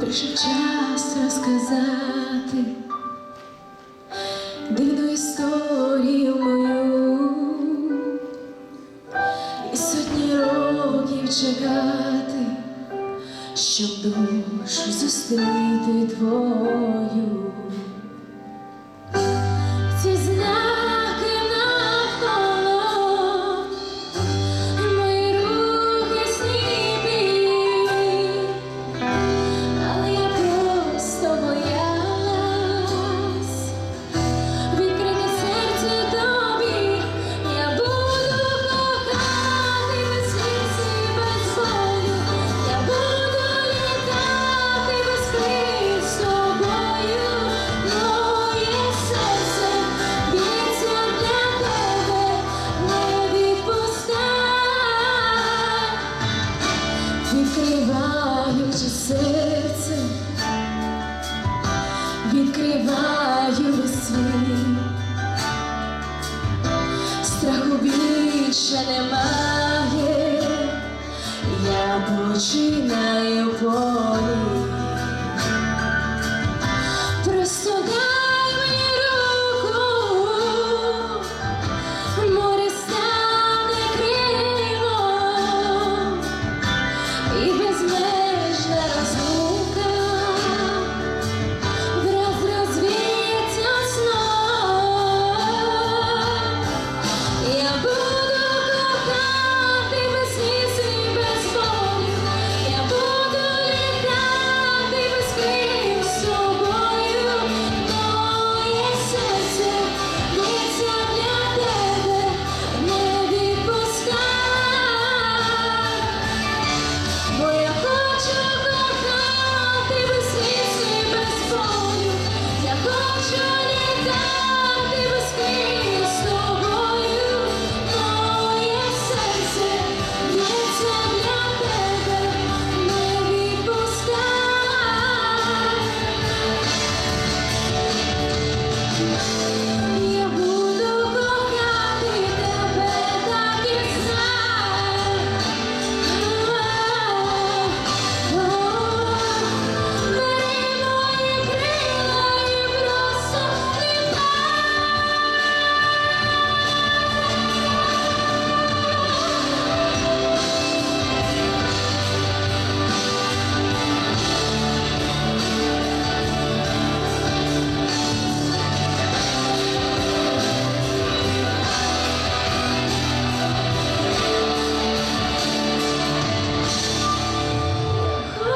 прийшов час розказати дивну історію мою і сотні років чекати, щоб душу зустріти твою. відкриваю світ, страху більше немає, я починаю болі. Просто дай мені руку, море стане криво і без мене.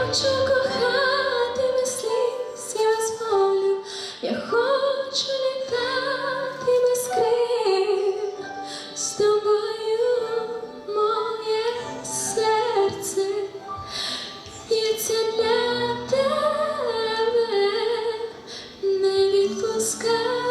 хочу кохати без сліз і я хочу літати без з тобою моє серце б'ється для тебе, не відпускай.